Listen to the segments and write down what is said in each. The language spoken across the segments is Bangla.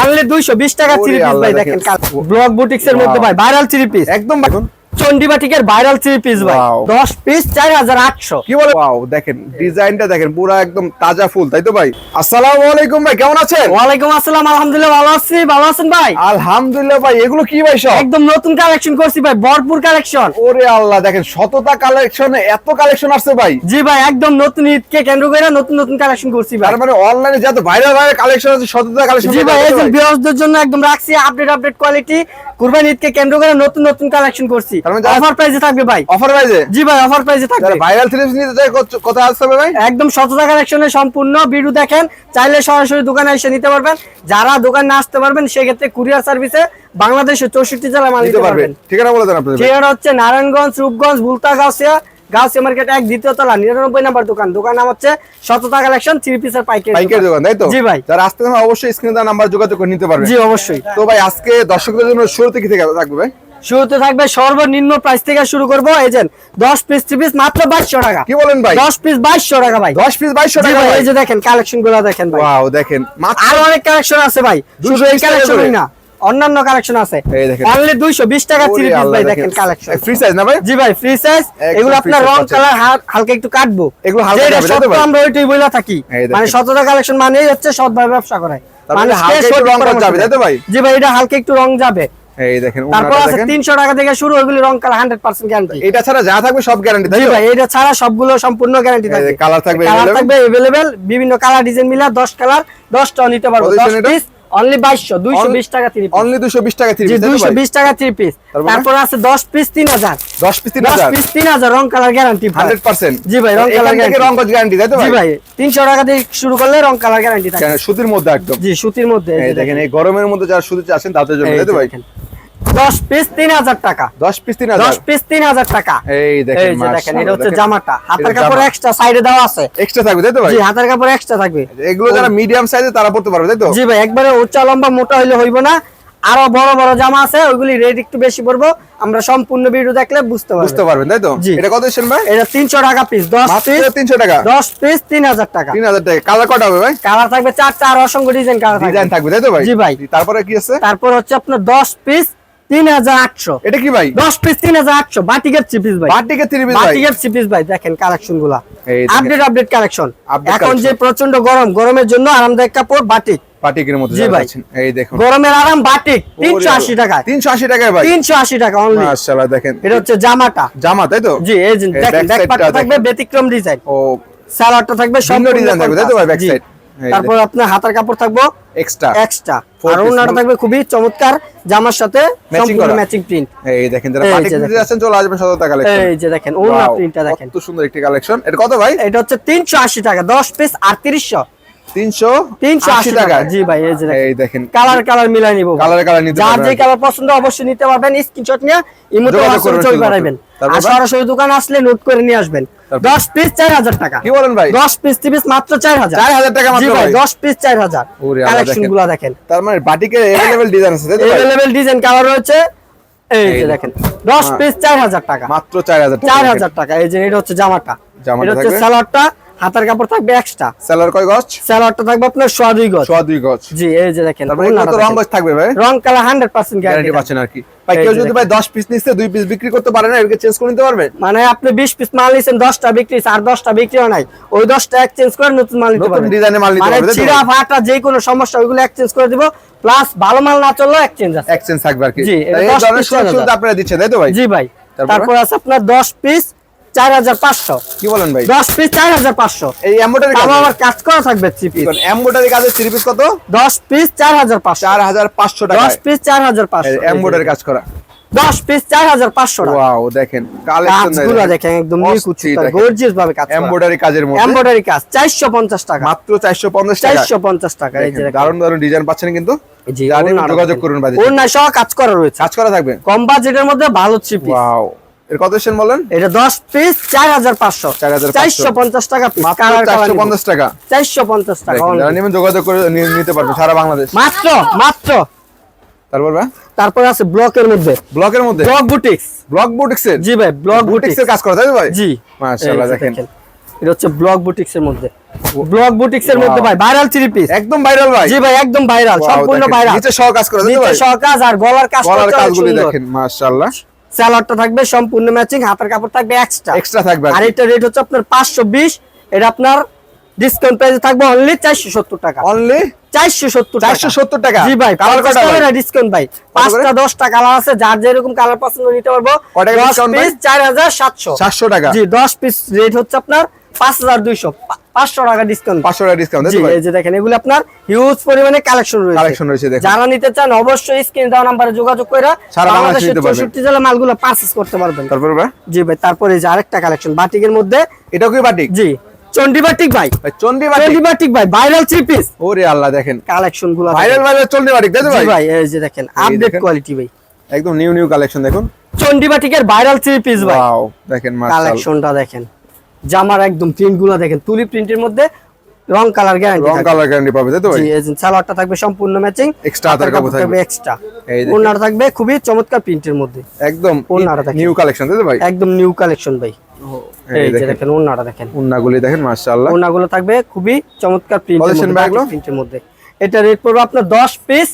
অনলি 220 টাকা থ্রি পিস ভাই দেখেন। ব্লক বুটিক্স এর মধ্যে. ভাই ভাইরাল থ্রি পিস একদম চন্ডিবাটিকের ভাইরাল থ্রি পিস ভাই। Wow. 10 পিস 4800 কি বলে? ওয়াও দেখেন ডিজাইনটা দেখেন পুরো একদম তাজা ফুল তাই তো ভাই? আসসালামু আলাইকুম ভাই কেমন আছেন? আসসালাম আলহামদুলিল্লাহ ভালো আছি। ভালো আছেন ভাই? আলহামদুলিল্লাহ ভাই এগুলো কি ভাই সব? একদম নতুন কালেকশন করছি ভাই ভরপুর কালেকশন ওরে আল্লাহ দেখেন শততা কালেকশনে এত কালেকশন আসছে ভাই। জি ভাই একদম নতুন ঈদকে কেন্দ্র করে নতুন নতুন কালেকশন করছি ভাই। মানে অনলাইনে যত ভাইরাল ভাইরাল কালেকশন আছে শততা কালেকশন জি ভাই এই যে জন্য একদম রাখছি আপডেট আপডেট কোয়ালিটি কুরবানি ঈদকে কেন্দ্র করে নতুন নতুন কালেকশন করছি। মানে অফার প্রাইসে থাকবে ভাই। অফার প্রাইসে জি ভাই অফার প্রাইসে থাকবে। ভাইরাল থ্রিপস নিতে চাই কত- আসতে ভাই? একদম সততা কালেকশনে সম্পূর্ণ। ভিডিও দেখেন চাইলে সরাসরি দোকানে এসে নিতে পারবেন। যারা দোকানে না আসতে পারবেন সেক্ষেত্রে কুরিয়ার সার্ভিসে বাংলাদেশের চৌষট্টি জেলা মাল নিতে নিতে পারবে পারবেন। ঠিকানা বলে দেন আপনাদের ঠিকানা হচ্ছে নারায়ণগঞ্জ রূপগঞ্জ বুলতা গাউসিয়া। গাউসিয়া মার্কেট এক দ্বিতীয় তলা নিরানব্বই নাম্বার দোকান। দোকান নাম হচ্ছে শততা কালেকশন থ্রি পিসের পাইকারি পাইকারি দোকান। তাই তো? জি ভাই। যারা আসতে অবশ্যই স্ক্রিনে দেওয়া নাম্বার যোগাযোগ করে নিতে পারবে। জি অবশ্যই। তো ভাই আজকে দর্শকদের জন্য শুরুতে কি থেকে থাকবে ভাই? শুরুতে থাকবে সর্বনিম্ন প্রাইস থেকে শুরু করব। এজেন্ট দশ পিস থ্রি পিস মাত্র বাইশশো টাকা। কি বলেন ভাই? দশ পিস বাইশশো টাকা ভাই। দশ পিস বাইশশো টাকা এই যে দেখেন কালেকশনগুলো দেখেন ভাই। দেখেন। আরও অনেক কালেকশন আছে ভাই। শুধু এই কালেকশনই না। অন্যান্য কালেকশন আছে এই দেখেন। অনলি 220 টাকা থ্রি ওরে পিস আল্লাহ, ভাই দেখেন কালেকশন ফ্রি সাইজ না ভাই জি ভাই ফ্রি সাইজ একদম এগুলো free আপনার size রং পাচ্ছেন। কালার হালকা একটু কাটবো এগুলো হালকা যেটা যাবে, তাই তো সত্য ভাই? আমরা ওইটাই বইলা থাকি এই দেখেন। মানে সততা কালেকশন মানেই হচ্ছে সৎভাবে ব্যবসা করে তার মানে মানুষকে হালকা একটু সঠিক রং পরামর্শ যাবে, তাই তো দেয়। ভাই? জি ভাই এটা হালকা একটু রং যাবে এই দেখেন তারপর ওনাটা আছে দেখেন 300 টাকা থেকে শুরু ওইগুলি রং কালার 100% গ্যারান্টি এটা ছাড়া যা থাকবে সব গ্যারান্টি তাই জি তো ভাই এটা ছাড়া সবগুলো সম্পূর্ণ গ্যারান্টি এই থাকবে যে colour থাকবে কালার available? থাকবে अवेलेबल বিভিন্ন কালার ডিজাইন মিলা 10 কালার 10টাও নিতে পারবো কত 10 দিচ্ছেন এটা? পিস অনলি 2200 220 টাকা 3 পিস অনলি 220 টাকা থ্রি পিস তাই তো ভাই? 220 টাকা 3 পিস তারপরে? তারপর আছে 10 পিস 3000 10 পিস 10 3000 পিস 3000 রং কালার গ্যারান্টি 100% জি ভাই, রং কালার colour থেকে রং কত গ্যারান্টি তাই তো জি ভাই? ভাই 300 টাকা দিয়ে শুরু করলে রং কালার গ্যারান্টি থাকে। সুতির মধ্যে একদম। জি সুতির মধ্যে এই দেখেন এই গরমের মধ্যে যারা সুতি তাদের জন্য এই তাই তো ভাই? 10 পিস 3000 টাকা। 10 পিস 10 3000 পিস 3000 টাকা। এই দেখেন দেখেন এটা হচ্ছে জামাটা। হাতের কাপড় এক্সট্রা সাইডে দেওয়া আছে। এক্সট্রা থাকবে তাই তো ভাই? জি হাতের কাপড় এক্সট্রা থাকবে। এগুলো যারা মিডিয়াম সাইজে তারা পড়তে পারবে তাই তো? জি ভাই একবারে উচ্চা লম্বা মোটা হইলে হইব না। আরও বড় বড় জামা আছে ওইগুলি রেট একটু বেশি পড়ব আমরা সম্পূর্ণ ভিডিও দেখলে বুঝতে বুঝতে পারবেন তাই তো? এটা কত দিচ্ছেন ভাই? এটা তিনশো টাকা পিস দশ মাত্র পিস 300 টাকা। দশ পিস তিন হাজার টাকা। 3000 টাকা। কালার কটা হবে ভাই? কালার থাকবে চারটা আর অসংখ্য ডিজাইন কালার ডিজাইন থাকবে। থাকবে তাই তো ভাই? জি ভাই। তারপরে কি আছে? তারপর হচ্ছে আপনার দশ পিস তিন হাজার আটশো এটা কি ভাই? দশ পিস বাটিকের ভাই। বাটিকে 3 পিস ভাই। বাটিকের চিপিস ভাই দেখেন কালেকশনগুলা এই দেখেন। আপডেট আপডেট কালেকশন এখন যে প্রচণ্ড গরম গরমের জন্য আরামদায়ক কাপড় বাটিক। বাটিকের মধ্যে জি ভাই। এই দেখুন। গরমের আরাম বাটিক। তিনশো আশি টাকায়। 380 টাকায় ভাই। তিনশো আশি টাকা অনলি মাশাআল্লাহ দেখেন। এটা হচ্ছে জামাটা। জামা তাই তো? জি এই দেখেন ব্যাক side টা পার্টটা থাকবে ব্যতিক্রম ডিজাইন ও সালোয়ারটা থাকবে সম্পূর্ণ design থাকবে, তাই তো ভাই। তারপর আপনার হাতার কাপড় থাকব এক্সট্রা এক্সট্রা আর ওনাটা থাকবে খুবই চমৎকার জামার সাথে সম্পূর্ণ ম্যাচিং প্রিন্ট এই দেখেন যারা পার্টি দিতে চলে আসবেন সততা কালেকশন এই যে দেখেন ওনা প্রিন্টটা দেখেন কত সুন্দর একটি কালেকশন এটা কত ভাই? এটা হচ্ছে 380 টাকা 10 পিস 3800 তিনশো আশি টাকা। সরাসরি দোকান আসলে নিয়ে আসবেন। 10 পিস পিস টি পিস মাত্র 4000 4000 টাকা মাত্র জি ভাই 10 পিস 4000 কালেকশনগুলো দেখেন। তার মানে বাটিকের अवेलेबल ডিজাইন আছে তাই এই যে দেখেন 10 পিস টাকা। মাত্র 4000 টাকা 4000 টাকা। এই যে এটা হচ্ছে জামাটা। জামাটা হচ্ছে সালোয়ারটা। হাতার কাপড় থাকবে এক্সট্রা সেলার কয় গজ? সালোয়ারটা থাকবে আপনার সোয়া দুই গজ। সোয়া দুই গজ। জি এই যে দেখেন তারপরে কত রং। গজ থাকবে ভাই? রং colour hundred percent guarantee guarantee পাচ্ছেন আর কি ভাই কেউ যদি ভাই 10 পিস নিচ্ছে দুই পিস বিক্রি করতে পারে না এটাকে চেঞ্জ করে নিতে পারবে? মানে আপনি বিশ পিস মাল নিছেন দশটা বিক্রি আর দশটা বিক্রিও নাই। ওই দশটা এক্সচেঞ্জ করে নতুন মাল নিতে নতুন পারবেন। ডিজাইনে মাল নিতে মানে পারবে ছিঁড়া ভাই? ফাটা যে কোনো সমস্যা ওইগুলো এক্সচেঞ্জ করে দিব। প্লাস ভালো মাল না চললেও এক্সচেঞ্জ আছে। এক্সচেঞ্জ থাকবে আর কি জি, এই 10 ধরনের সুযোগ আপনারা দিচ্ছেন তাই তো ভাই? জি ভাই। তারপর? আছে আপনার দশ পিস চার হাজার পাঁচশো। কি বলেন ভাই? দশ পিস চার হাজার পাঁচশো। এই কাজ করা থাকবে থ্রি পিস এমব্রয়ডারি কাজের থ্রি পিস কত? দশ পিস চার হাজার পাঁচশো। 4500 টাকা দশ পিস চার হাজার পাঁচশো। এমব্রয়ডারি কাজ করা। দশ পিস চার হাজার পাঁচশো ওয়াও দেখেন কালেকশন দেখেন একদম গর্জিয়াস ভাবে কাজ এমব্রয়ডারি কাজের মধ্যে। এমব্রয়ডারি কাজ চারশো পঞ্চাশ টাকা। মাত্র 450 টাকা চারশো পঞ্চাশ টাকা এই যে দেখেন, দেখেন। দারুণ দারুণ ডিজাইন পাচ্ছেন কিন্তু। যোগাযোগ সহ কাজ করা রয়েছে। কাজ করা থাকবে। কম বাজেটের মধ্যে ভালো ওয়াও। এর কত সেন বলেন? এটা দশ পিস চার হাজার পাঁচশো। 4,500 চারশো টাকা পিস মাত্র কালার কালার 450 টাকা? চারশো পঞ্চাশ টাকা দেখেন, যারা নেবেন যোগাযোগ করে নিতে পারবে সারা বাংলাদেশ। মাত্র মাত্র। তারপর ভাই? তারপর আছে ব্লকের মধ্যে। ব্লকের মধ্যে? Block boutiques. ব্লক জি ভাই ব্লক বুটিক্স বুটিক্সের কাজ করা তাই ভাই? জি। মাশাআল্লাহ দেখেন। এটা হচ্ছে ব্লক বুটিক্স এর মধ্যে ব্লক বুটিক্স এর মধ্যে ভাই ভাইরাল থ্রি পিস একদম ভাইরাল ভাই। জি ভাই একদম ভাইরাল সম্পূর্ণ ভাইরাল নিচে সহ কাজ করে নিচে সহ কাজ আর গলার কাজ গলার কাজগুলি দেখেন মাশাআল্লাহ। স্যালাডটা থাকবে সম্পূর্ণ ম্যাচিং হাতের কাপড় থাকবে এক্সট্রা এক্সট্রা থাকবে আর এটা রেট হচ্ছে আপনার পাঁচশো বিশ এটা আপনার ডিসকাউন্ট প্রাইসে থাকবে অনলি চারশো সত্তর টাকা। অনলি 470 টাকা। 470 টাকা? জি ভাই কালার কয়টা ভাই? ডিসকাউন্ট ভাই। পাঁচটা দশটা কালার আছে যার যেরকম কালার পছন্দ নিতে পারব। কয় টাকা discount ভাই? পিস চার হাজার সাতশো। 700 টাকা। জি দশ পিস রেট হচ্ছে আপনার পাঁচ হাজার দুইশো পাঁচশো টাকা ডিসকাউন্ট 500 টাকা ডিসকাউন্ট জি তাই তো ভাই এই যে দেখেন এগুলো আপনার হিউজ পরিমাণে কালেকশন রয়েছে। কালেকশন রয়েছে যারা নিতে চান অবশ্যই স্ক্রিন দেওয়া নাম্বারে যোগাযোগ করে সারা বাংলাদেশের চৌষট্টি জেলা মালগুলো পারচেস করতে পারবেন। তারপর জি ভাই তারপরে যে আরেকটা কালেকশন বাটিকের মধ্যে এটা কি বাটিক? জি চন্ডি ভাই। ভাই চন্ডি বাটিক। চন্ডি বাটিক ভাই ভাইরাল থ্রি পিস ওরে আল্লাহ দেখেন। কালেকশনগুলো ভাইরাল ভাই ভাই এই যে দেখেন আপডেট দেখেন। কোয়ালিটি ভাই। একদম নিউ নিউ কালেকশন দেখুন। চন্ডি বাটিকের ভাইরাল থ্রি পিস ভাই। দেখেন কালেকশনটা দেখেন। জামার একদম প্রিন্টগুলো দেখেন তুলি প্রিন্টের মধ্যে রং কালার গ্যারান্টি রং কালার গ্যারান্টি পাবে তাই তো ভাই? জি যে সালোয়ারটা থাকবে সম্পূর্ণ ম্যাচিং Extra হাতের কাপড় থাকবে। এক্সট্রা এই দেখেন। ওনার থাকবে খুবই চমৎকার প্রিন্টের মধ্যে। একদম ওড়নাটা থাকবে নিউ কালেকশন তাই তো ভাই? একদম নিউ কালেকশন ভাই। এই যে দেখেন। দেখেন ওনাটা দেখেন। উন্নাগুলি দেখেন মাশাআল্লাহ। ওনাগুলো থাকবে খুবই চমৎকার প্রিন্টের মধ্যে এটা রেট পড়বে আপনার 10 পিস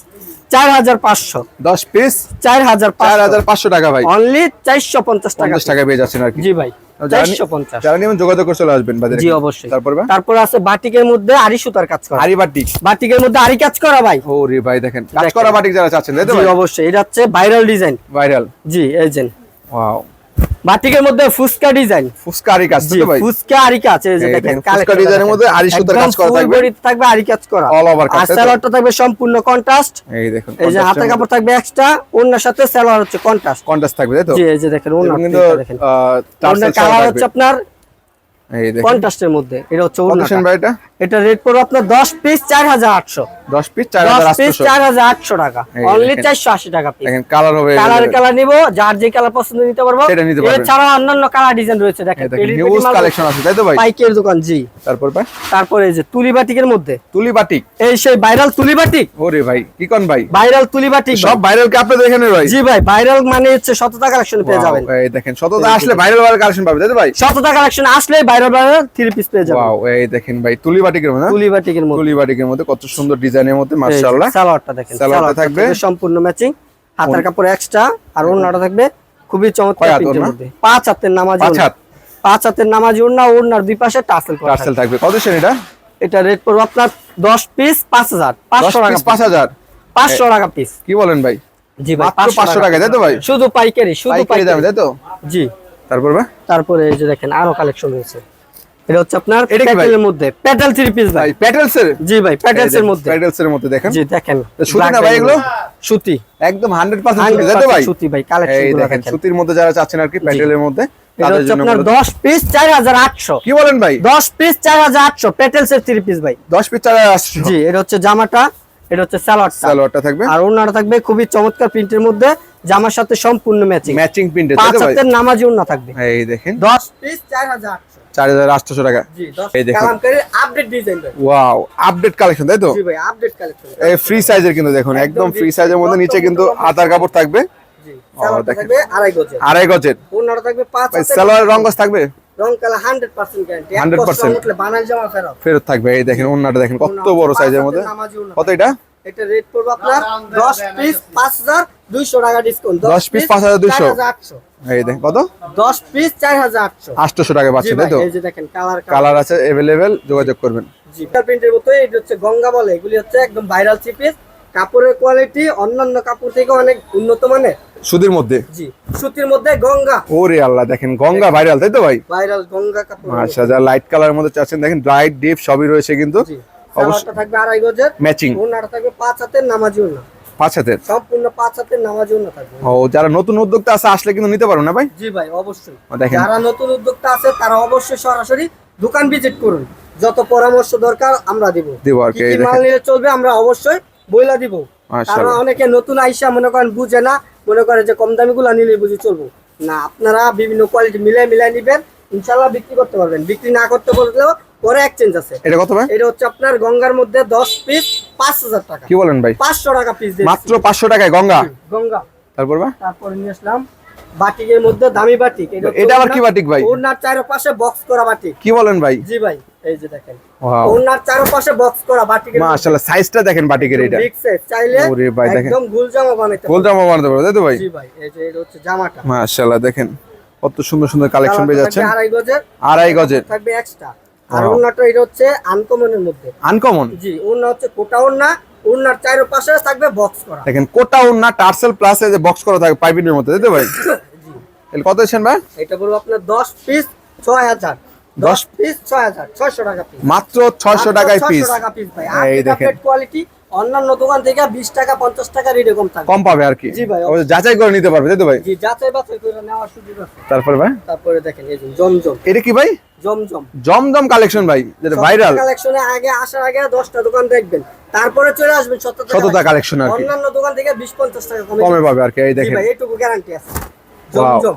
4500 10 পিস 4500 4500 টাকা ভাই। অনলি 450 টাকা। টাকা পেয়ে যাচ্ছেন আর জি ভাই যারা নি- 450 যারা যোগাযোগ করে চলে আসবেন জি অবশ্যই। তারপর তারপর আছে বাটিকের মধ্যে আরি সুতার কাজ করা। আরি বাটিক। বাটিকের মধ্যে আরি কাজ করা ভাই। ও রে ভাই দেখেন। কাজ করা বাটিক যারা চাচ্ছেন তাই তো জি ভাই? অবশ্যই। এটা হচ্ছে ভাইরাল ডিজাইন। ভাইরাল। জি এই যে। ওয়াও। বাটিকের মধ্যে ফুসকা ডিজাইন ফুসকারি কাজ তো ভাই? ফুসকা আরি কাজ এই যে দেখেন ফুসকা ডিজাইনের। মধ্যে আরি সুতার কাজ করা থাকবে। তে থাকবে আরি কাজ করা। অল ওভার কাজ, আর সালোয়ারটা থাকবে সম্পূর্ণ কন্ট্রাস্ট এই দেখুন এই যে হাতে কাপড় থাকবে এক্সট্রা ওন্নার সাথে সালোয়ার হচ্ছে কন্ট্রাস্ট কন্ট্রাস্ট থাকবে তাই তো? জি এই যে দেখেন এবং দেখেন। ছাড়া কালার হচ্ছে আপনার কন্ট্রাস্টের মধ্যে এটা হচ্ছে এটা? রেট পড়বে আপনার 10 পিস 4800 10 পিস 4800 4800 টাকা। অনলি 480 টাকা পিস দেখেন কালার হবে কালার কালার নিব যার যে কালার পছন্দ নিতে পারব। সেটা নিতে পারবেন। এছাড়া অন্যান্য কালার ডিজাইন রয়েছে দেখেন। দেখেন মাল কালেকশন আছে তাই তো ভাই? পাইকের দোকান জি। তারপর ভাই? তারপরে এই যে তুলি বাটিকের মধ্যে। তুলি বাটিক। এই সেই ভাইরাল তুলি বাটিক। ওরে ভাই কি কোন ভাই? ভাইরাল তুলি বাটিক। সব ভাইরাল কি আপনাদের এখানে ভাই? জি ভাই ভাইরাল মানে হচ্ছে শততা কালেকশন পেয়ে যাবেন। এই দেখেন শততা আসলে ভাইরাল ভাইরাল কালেকশন পাবে তাই তো ভাই? শততা কালেকশন আসলে ভাইরাল ভাইরাল থ্রি পিস পেয়ে যাবেন। ওয়াও এই দেখেন ভাই তুলি বাটিকের মধ্যে তুলি বাটিকের মধ্যে। তুলি বাটিকের মধ্যে কত সুন্দর ডিজাইনের মধ্যে মাশাআল্লাহ। সালোয়ারটা দেখেন সালোয়ারটা সালোয়ারটা থাকবে। থাকবে সম্পূর্ণ ম্যাচিং হাতের কাপড় এক্সট্রা আর ওড়নাটা থাকবে খুবই চমৎকার প্রিন্টের মধ্যে। পাঁচ হাতের নামাজি পাঁচ হাত? পাঁচ হাতের নামাজি ওড়না ওড়নার দুই পাশে টাসেল করা টার্সেল থাকবে। থাকবে। কত সেন এটা? এটা রেট পড়বে আপনার 10 পিস 5000 10 500 টাকা পিস 5000 500 টাকা পিস কি বলেন ভাই? জি ভাই মাত্র 500 টাকা। তাই তো ভাই? শুধু পাইকারি শুধু পাইকারি দামে তাই তো? জি। তারপর ভাই? তারপরে এই যে দেখেন আরও কালেকশন রয়েছে। এটা হচ্ছে আপনার প্যাটেলের মধ্যে প্যাটেল থ্রি পিস ভাই। ভাই প্যাটেলস এর জি ভাই প্যাটেলস এর মধ্যে। প্যাটেলস এর মধ্যে দেখেন। জি দেখেন। সুতি না ভাই এগুলো? সুতি। একদম 100% সুতি তাই তো ভাই? সুতি ভাই কালেকশন এই দেখেন সুতির মধ্যে যারা চাচ্ছেন আর কি প্যাটেলের মধ্যে এটা হচ্ছে জন্য আপনার মূলত- 10 পিস 4800 কি বলেন ভাই? 10 পিস 4800 প্যাটেলস এর থ্রি পিস ভাই। 10 পিস চারা আসছে জি এটা হচ্ছে জামাটা এটা হচ্ছে সালোয়ারটা। সালোয়ারটা থাকবে। আর ওনাটা থাকবে খুবই চমৎকার প্রিন্টের মধ্যে জামার সাথে সম্পূর্ণ ম্যাচিং। ম্যাচিং প্রিন্টে তাই পাঁচ হাতের নামাজি ওনা থাকবে। এই দেখেন। 10 পিস 4800 4800 টাকা। জি 10 এই দেখুন। আপডেট ওয়াও আপডেট কালেকশন তাই তো? জি ভাই আপডেট কালেকশন এই ফ্রি সাইজের কিন্তু দেখুন একদম ফ্রি সাইজের মধ্যে নিচে কিন্তু হাতার কাপড় থাকবে। জি ও, সালোয়ারটা দেখেন। থাকবে আড়াই গজের। আড়াই গজের। ওনাটা থাকবে 5 ভাই হাতের। সালোয়ার রং কালার 100% গ্যারান্টি 100% 100% উঠলে বানাল জামা ফেরত। থাকবে। এই দেখেন ওন্নাটা দেখেন কত বড় সাইজের মধ্যে। কত এটা? এটা রেট পড়বে আপনার 10 পিস 5200 টাকা ডিসকাউন্ট 10 piece 5200 4800 এই দেখেন কত 10 পিস 4800 800 টাকা জি পাচ্ছেন ভাই তাই তো এই যে দেখেন কালার কালার আছে अवेलेबल যোগাযোগ করবেন জি প্রিন্টের মতো এটা হচ্ছে গঙ্গা বলে এগুলি হচ্ছে একদম ভাইরাল চিপিস কাপড়ের কোয়ালিটি অন্যান্য কাপড় থেকে অনেক উন্নত মানের সুদের মধ্যে জি সুতির মধ্যে গঙ্গা ওরে আল্লাহ দেখেন গঙ্গা ভাইরাল তাই তো ভাই ভাইরাল গঙ্গা কাপড় আচ্ছা যা লাইট কালারের মধ্যে চাচ্ছেন দেখেন লাইট ডিপ সবই রয়েছে কিন্তু জি অবশ্যই সালোয়ারটা থাকবে আড়াই গজের ম্যাচিং ওনাটা থাকবে পাঁচ হাতের নামাজি ওনা পাঁচ হাতের? সম্পূর্ণ পাঁচ হাতের নামাজি ওনা থাকবে। ও যারা নতুন উদ্যোক্তা আছে আসলে কিন্তু নিতে না ভাই? জি ভাই অবশ্যই। দেখেন। যারা নতুন উদ্যোক্তা আছে তারা অবশ্যই সরাসরি দোকান ভিজিট করুন। যত পরামর্শ দরকার আমরা দিব। দিব আর কি মাল। নিলে চলবে আমরা অবশ্যই বইলা দিব। কারণ অনেকে নতুন আইসা মনে করেন বুঝে না মনে করে যে কম দামি গুলা নিলে বুঝি চলবো। না আপনারা বিভিন্ন কোয়ালিটি মিলাই মিলাই নিবেন ইনশাল্লাহ বিক্রি করতে পারবেন। বিক্রি না করতে পারলেও পরে এক্সচেঞ্জ আছে। এটা কত ভাই? এটা হচ্ছে আপনার গঙ্গার মধ্যে দশ পিস পাঁচ হাজার টাকা। কি বলেন ভাই? পাঁচশো টাকা পিস মাত্র পাঁচশো টাকায় গঙ্গা? গঙ্গা। তারপর তারপরে নিয়ে আসলাম বাটিকের মধ্যে দামি বাটিক। এটা আবার কি বাটিক ভাই? ওনার চারপাশে বক্স করা বাটিক। কি বলেন ভাই? জি ভাই এই যে দেখেন। ওনার চারপাশে বক্স করা বাটিকের মাশাআল্লাহ সাইজটা দেখেন বাটিকের এটা। বিগ সাইজ চাইলে। একদম গুল জামা বানাইতে ফুল জামা বানাতে পারবে তাই তো ভাই? জি ভাই এই যে এটা হচ্ছে জামাটা। মাশাআল্লাহ দেখেন। কত সুন্দর সুন্দর কালেকশন পেয়ে থাকবে আড়াই গজের। আড়াই গজের। থাকবে এক্সট্রা আর Wow. এটা হচ্ছে আনকমনের মধ্যে। আনকমন জি ওনা হচ্ছে কোটা ওনা ওনার চারপাশে থাকবে বক্স করা। দেখেন কোটা উন্না টার্সেল প্লাসে যে বক্স করা থাকে পাইপিনের মধ্যে তাই তো ভাই? এর কত আছেন ভাই? এটা বলব আপনার দশ পিস ছয় হাজার। দশ দশ পিস ছয় হাজার ছয়শো টাকা পিস মাত্র ছয়শো টাকায় পিস টাকা পিস ভাই। এই দেখেন। কোয়ালিটি অন্যান্য দোকান থেকে বিশ টাকা পঞ্চাশ টাকার এরকম থাকবে কম পাবে আর কি? জি ভাই। যাচাই করে নিতে পারবে তাই তো ভাই? জি যাচাই বাছাই করে নেওয়ার সুযোগ আছে। তারপর ভাই? তারপরে দেখেন এই জমজম। এটা কি ভাই? জমজম। জমজম কালেকশন ভাই যেটা ভাইরাল কালেকশনে আগে আসার আগে দশটা দোকান দেখবেন। তারপরে চলে আসবেন সততা সততা কালেকশন আর কি। অন্যান্য দোকান থেকে বিশ পঞ্চাশ টাকা কমে কমে পাবে আর কি এই দেখেন। ভাই গ্যারান্টি আছে। জমজম।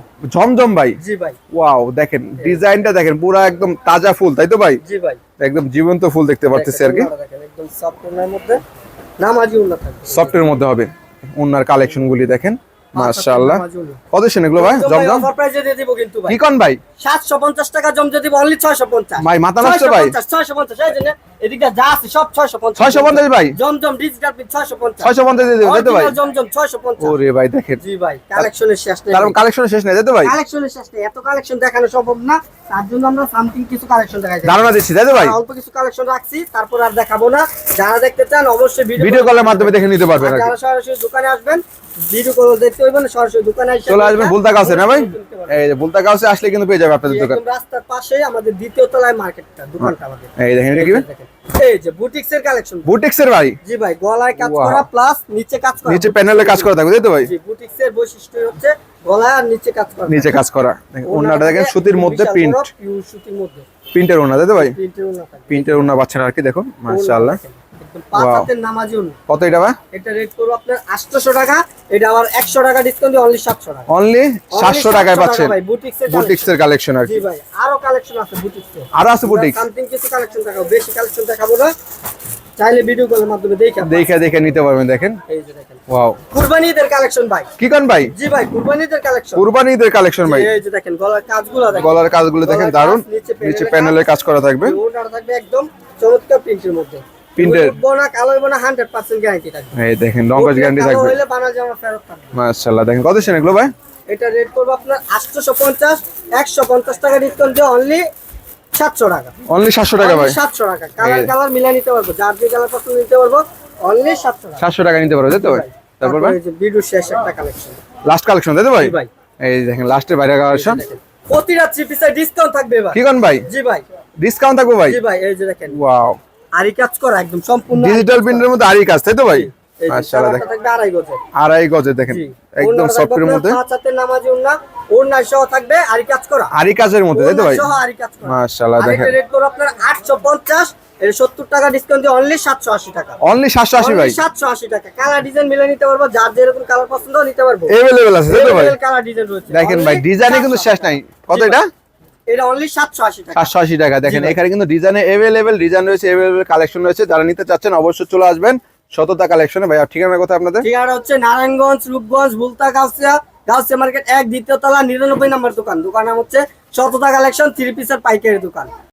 ভাই? জি ভাই। ওয়াও দেখেন ডিজাইনটা দেখেন পুরো একদম তাজা ফুল তাই তো ভাই? জি ভাই। একদম জীবন্ত ফুল দেখতে পারতেছি আর কি। একদম মধ্যে নামাজি থাকবে। সফটের মধ্যে হবে। ওনার কালেকশন গুলি দেখেন মাশাআল্লাহ। নামাজি উন্নত। কত সেন এগুলো ভাই? জমজম? অফার প্রাইসে দিয়ে দিব কিন্তু ভাই। কি কোন ভাই? সাতশো পঞ্চাশ টাকা জমজম দিব অনলি ভাই, মাথা নষ্ট ভাই। এই জন্য এদিকে যা আছে সব ছয়শো পঞ্চাশ। ছয়শো পঞ্চাশ ভাই? জমজম ডিজিটাল পঞ্চাশ। ছয়শো পঞ্চাশ দিয়ে দেবো তাই ভাই? জমজম ছয়শো পঞ্চাশ। ওরে ভাই দেখেন। জি ভাই কালেকশনের শেষ নেই। কারণ কালেকশন শেষ নেই ভাই? কালেকশনের শেষ নেই এত কালেকশন দেখানো সম্ভব না। তার জন্য আমরা সামথিং কিছু কালেকশন দেখাই ধারণা দিচ্ছি ভাই? অল্প কিছু কালেকশন রাখছি তারপর আর দেখাবো না। যারা দেখতে চান অবশ্যই ভিডিও ভিডিও কলের মাধ্যমে দেখে নিতে পারবেন যারা সরাসরি দোকানে আসবেন ভিডিও কল দেখতে সরাসরি দোকানে চলে আসবেন বুলতা না ভাই। এই যে বুলতা আসলে কিন্তু পেয়ে যাবে আপনাদের দোকান। রাস্তার পাশেই আমাদের দ্বিতীয় তলায় মার্কেটটা দোকানটা আমাদের। এই দেখেন এটা কি দেখেন। এই যে বুটিক্স কালেকশন বুটিক্সের ভাই? জি ভাই গলায় কাজ করা প্লাস নিচে কাজ করা। নিচে প্যানেলে কাজ করা থাকবে তাই তো ভাই? জি বুটিক্স বৈশিষ্ট্য হচ্ছে গলায় আর নিচে কাজ করা। নিচে কাজ করা। দেখেন ওনাটা দেখেন সুতির মধ্যে প্রিন্ট সুতির মধ্যে। প্রিন্টের ওনা তাই তো ভাই? প্রিন্টের ওনা থাকে। প্রিন্টের ওনা বাচ্চারা আর কি দেখো মাশাআল্লাহ। দেখেন, একদম পাঁচ Wow. হাতের নামাজি ওনা কত এটা ভাই? এটা রেট করব আপনার আটশোশো টাকা এটা আবার একশো টাকা ডিসকাউন্ট অনলি সাতশো টাকা। অনলি সাতশো টাকায় পাচ্ছেন। বুটিক্স এর কালেকশন আর জি ভাই আরও কালেকশন আছে বুটিক্স এর আরও আছে বুটিক্স সামথিং কিছু কালেকশন দেখাবো বেশি কালেকশন দেখাবো না। চাইলে ভিডিও কলের মাধ্যমে দেখে দেখে দেখে নিতে পারবেন দেখেন। এই যে দেখেন। ওয়াও কুরবানি ঈদের কালেকশন ভাই। কি কোন ভাই? জি ভাই কুরবানি ঈদের কালেকশন কুরবানি ঈদের কালেকশন ভাই এই যে দেখেন গলার কাজগুলো দেখেন। গলার কাজগুলো দেখেন দারুণ নিচে প্যানেলের কাজ করা থাকবে। একদম চমৎকার প্রিন্টের মধ্যে। Print-এর? কালো হইবো না হান্ড্রেড গ্যারান্টি থাকবে। এই দেখেন লঙ্কাজ গ্যারান্টি থাকবে। হইলে বানা জামা ফেরত থাকবে মাশাআল্লাহ দেখেন কত সেন এগুলো ভাই? এটা রেট করব আপনার আটশোশো পঞ্চাশ একশো পঞ্চাশ টাকা ডিসকাউন্ট দিয়ে অনলি সাতশো টাকা। অনলি সাতশো টাকা ভাই। সাতশো টাকা। কালার কালার নিতে পারব। যার যে কালার পছন্দ নিতে পারব অনলি টাকা। নিতে পারবে তাই তো ভাই? তারপর ভাই? ভিডিও শেষ একটা কালেকশন লাস্ট কালেকশন তাই তো ভাই। এই দেখেন বাইরে কালেকশন প্রতিটা থ্রি পিসের ডিসকাউন্ট থাকবে কি কোন ভাই? জি ভাই। ডিসকাউন্ট থাকবে ভাই? জি ভাই এই যে দেখেন। ওয়াও আরি কাজ করা একদম সম্পূর্ণ ডিজিটাল প্রিন্টের মধ্যে আরই কাজ তাই তো ভাই? মাশাআল্লাহ দেখেন। আড়াই গজের। আড়াই গজে দেখেন একদম সফটের মধ্যে। পাঁচ নামাজি ওড়না সহ থাকবে আরি কাজ করা। আরই কাজের মধ্যে তাই তো ভাই? সহ আরি কাজ করা। মাশাআল্লাহ দেখেন। রেট করব আপনার আটশো পঞ্চাশ এর সত্তর টাকা ডিসকাউন্ট দিয়ে অনলি সাতশো আশি টাকা। অনলি সাতশো আশি ভাই। সাতশো আশি টাকা। কালার ডিজাইন মিলে নিতে পারব যার যেরকম কালার পছন্দ নিতে পারব। এভেলেবেল আছে তাই তো ভাই? কালার ডিজাইন রয়েছে। দেখেন ভাই ডিজাইনে কিন্তু শেষ নাই। কত এটা। এটা অনলি টাকা। দেখেন এখানে কিন্তু ডিজাইনে রয়েছে কালেকশন রয়েছে। যারা নিতে চাচ্ছেন অবশ্যই চলে আসবেন। শততা কালেকশনে ভাই আর ঠিকানা কথা আপনাদের? ঠিকানা হচ্ছে নারায়ণগঞ্জ রূপগঞ্জ বুলতা গাছিয়া মার্কেট এক দ্বিতীয় তলা নিরানব্বই নম্বর দোকান। দোকান নাম হচ্ছে শততা কালেকশন থ্রি পিসের পাইকারি দোকান।